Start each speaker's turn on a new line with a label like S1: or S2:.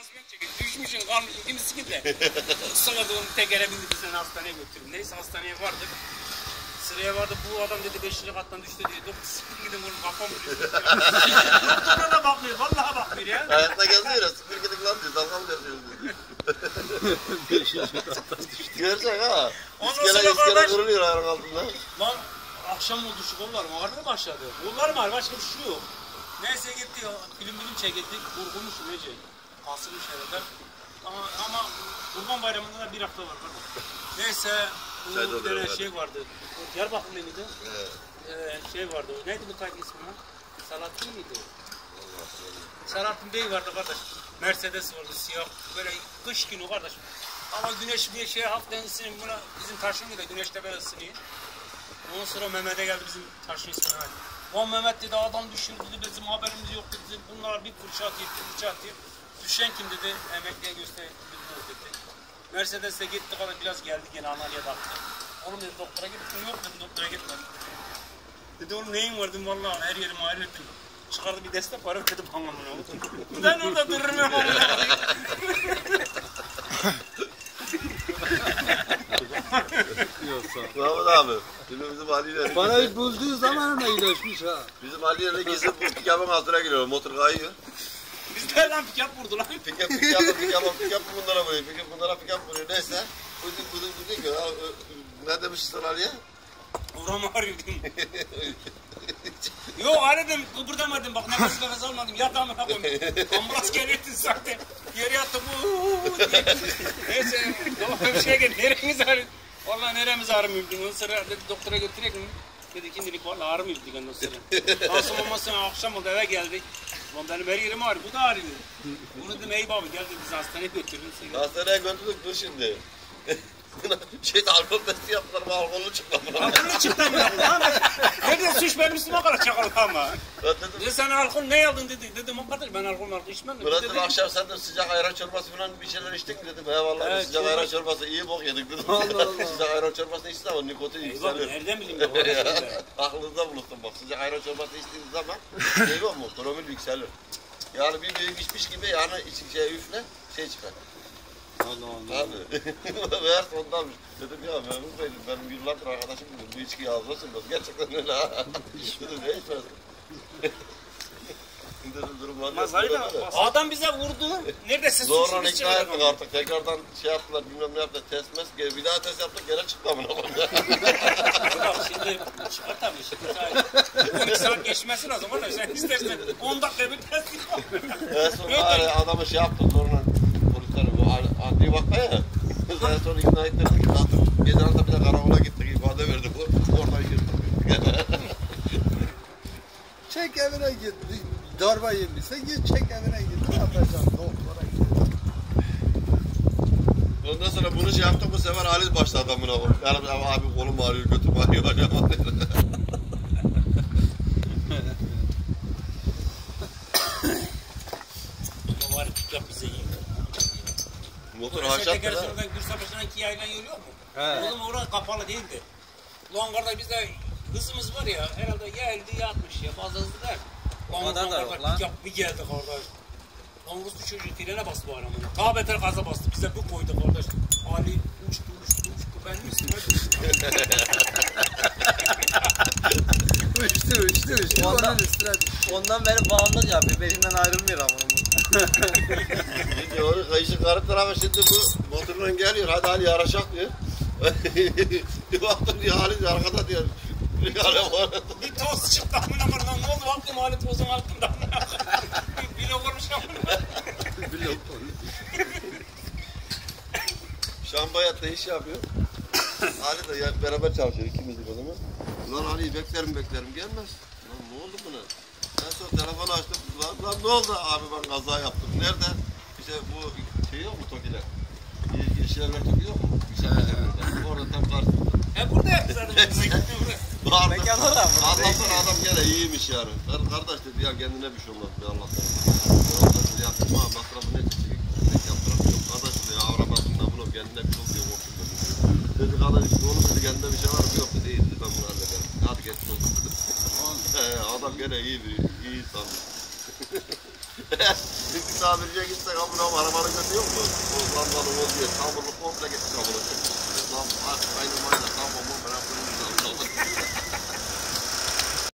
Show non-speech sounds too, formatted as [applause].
S1: Hasbiyat çekiyor. Düşmüşsün kalmışsın kimisi gibi. [laughs] Sonra da onu tekere bindi seni hastaneye götürdüm. Neyse hastaneye vardık. Sıraya vardı bu adam dedi 5. kattan düştü diye. Doktor siktir [laughs] gidin bunun kafam vuruyor. Doktora da bakmıyor. Vallahi bakmıyor ya.
S2: Hayatta geziyor ya. Sıfır gidip lan diyor. Dalga mı geçiyoruz diyor. [laughs] Gerçek ha.
S1: Ondan sonra
S2: iskele
S1: kardeş-
S2: kırılıyor ayağın altında.
S1: Lan akşam oldu şu kollarım ağrımaya başladı. Kollarım ağrı başka bir şey yok. Neyse gitti film film çekildik. Vurgunmuşum Ece. Kasılmış herhalde. Ama, ama Kurban Bayramı'nda da bir hafta var. Bak. Neyse bu
S2: Çayda
S1: bir
S2: hadi.
S1: şey vardı. O Diyarbakırlı mıydı?
S2: Evet.
S1: Ee, şey vardı. o. Neydi bu tayt ismi lan? Salahattin miydi? Salahattin Bey vardı kardeş. Mercedes vardı siyah. Böyle kış günü kardeş. Ama güneş bir şey hafiften ısınıyor. Buna bizim taşın da güneşte böyle ısınıyor. Ondan sonra Mehmet'e geldi bizim taşın ismi Mehmet. O Mehmet dedi adam düşürdü dedi bizim haberimiz yok dedi. Bunlar bir atıyor, bir fırça atıyor. Düşen kim dedi emekliye gösterdi dedi. Mercedes'e gitti kadar biraz geldi gene Antalya'ya baktı. Oğlum dedi doktora gittin yok dedim doktora gitmedim. Dedi oğlum neyin var dedim vallahi her yerim ağrıyor dedim. Çıkardı bir destek para verdi bana bunu. Ben orada dururum ama. [laughs]
S2: Mahmut abi. Şimdi bizim Ali'yle
S3: Parayı bulduğu zaman ama iyileşmiş ha.
S2: Bizim Ali'yle gizli bu pikabın altına giriyor. Motor kayıyor.
S1: Bizde lan pikap vurdu lan.
S2: Pikap pikap pikap pikap bunlara vuruyor. Pikap bunlara pikap vuruyor. Neyse. Bugün bugün ki ya, ne demişsin Ali'ye?
S1: Buram ağrıyor dedim. Yok öyle dedim kıpırdamadım bak nefes nefes almadım yatağıma koydum. Ambulans geliyordu zaten. Yere yattım. Neyse tamam bir şey geldi. Neremiz ağrıyor? Valla neremiz ağrımıyor dedim. Ondan sonra dedi doktora götürek mi? Dedi şimdilik valla ağrımıyor dedik ondan sonra. Nasıl olmasın akşam oldu eve geldik. Lan benim her yerim ağrıyor. Bu da ağrıyor. Bunu dedim ey baba gel dedi bizi hastaneye götürdün seni.
S2: Hastaneye götürdük dur şimdi. [laughs] Şey alkol testi yaptılar ama alkollü çıktı.
S1: Alkolü çıktı mı? Benim üstüme kadar çakalı ama. Dedi sen alkol ne aldın dedi. Dedim o kadar ben alkol markol içmem. dedi.
S2: Murat dedim akşam sen de sıcak ayran çorbası falan bir şeyler içtin mi dedim. He vallahi
S1: Evet,
S2: sıcak ayran çorbası iyi bok yedik dedim.
S3: Allah [laughs] Allah.
S2: sıcak ayran çorbası içtin ama nikotin
S1: Eyvah
S2: yükseliyor.
S1: nereden bileyim [laughs] ben?
S2: Aklınızda bulunsun bak sıcak ayran çorbası içtiğiniz zaman [laughs] şey yok mu? Promil yükselir. Yani bir büyük içmiş gibi yani şey üfle şey çıkar.
S3: Allah [laughs] Allah.
S2: Meğer ondanmış. Dedim ya memur bey benim yıllardır arkadaşım dedim. Bu içkiyi sürmez. Gerçekten öyle ha. [laughs] dedim ne içmez? [laughs] dedim durumlar.
S1: Adam bize vurdu. Neredesin
S2: Zorla
S1: suçlu biz
S2: ikna ettik
S1: çıkardık.
S2: artık. Tekrardan şey yaptılar bilmem ne yaptılar. Test mes bir daha test yaptık gene çıktı amına koyayım.
S1: Bak şimdi çıkar tabii şimdi. saat- 12 saat geçmesi lazım. Orada sen istersen 10 dakika bir test yap.
S2: en son adamı şey yaptı bu adli vaka ya. en son ikna ettirdik. Artık gece arasında bir de karakola gittik ifade verdik. Oradan girdik.
S3: Çek evine git. Darba yemişse git çek evine git. Ne yapacaksın? Doktora git.
S2: Ondan sonra bunu şey yaptık bu sefer Halis başladı amına koyayım. Yani abi kolum ağrıyor, götüm ağrıyor. ağrıyor.
S1: Ama var pikap bize iyi.
S2: Haşat
S1: teker
S2: da.
S1: sonradan Gürsapaşa'dan iki yaylan yürüyor mu?
S3: He.
S1: Oğlum orası kapalı değildi. Ulan kardeş bizde hızımız var ya herhalde ya 50 ya 60 ya fazla hızlı değil.
S4: Kadar
S1: ulan
S4: da yok lan.
S1: pikap bir geldi kardeş. Lan Ruslu çocuğu trene bastı bu arabanın. Daha beter gaza bastı. Bize bu koydu kardeş. Ali uçtu uçtu uçtu. Ben düştüm. [laughs]
S3: Uçtu uçtu uçtu.
S4: Ondan-. Ondan beri bağımlılık yapıyor. Belinden ayrılmıyor ama onun.
S2: Diyor kayışı karı tarafa şimdi bu motorla geliyor. Hadi Ali yaraşak diyor. [laughs] bir baktım diyor Ali arkada diyor. Bir
S1: toz çıktı amına. Lan ne oldu? Baktım Ali tozun altında. [laughs] Bir lok olmuş amına. [laughs]
S2: Şambayat'ta iş yapıyor. Ali de ya, beraber çalışıyor ikimizdik o zaman. Lan Ali'yi beklerim beklerim gelmez. Lan ne oldu buna? En son telefonu açtım. Lan, lan ne oldu? Abi ben kaza yaptım. Nerede? İşte bu şey yok mu Tokiler? Ye- Yeşilenler Toki yok mu? İşte bizim orada. Orada tam karşısında.
S1: E burada yaptı zaten.
S2: Vardı.
S4: Mekan orada mı?
S2: Allah'tan adam gene iyiymiş yani. Kar- Kardeş dedi ya kendine bir şey olmaz be Allah'tan. Ondan dedi yaptım ha masrafı ne çekecek? Tek yaptıramıyorum. Kardeş dedi ya arabasından bunu kendine bir şey oluyor dedi. Dedi kadın işte oğlum dedi kendine bir şey var mı? Yok dedi iyi dedi ben bunu hallederim. Hadi geç olsun dedi adam gene iyi bir iyi insan. [laughs] Biz misafirciye gitsek amına arabanı götürüyor mu? O lambalı o diye taburlu komple gitsin amına. Lambalı kaynırmayla lambalı beraber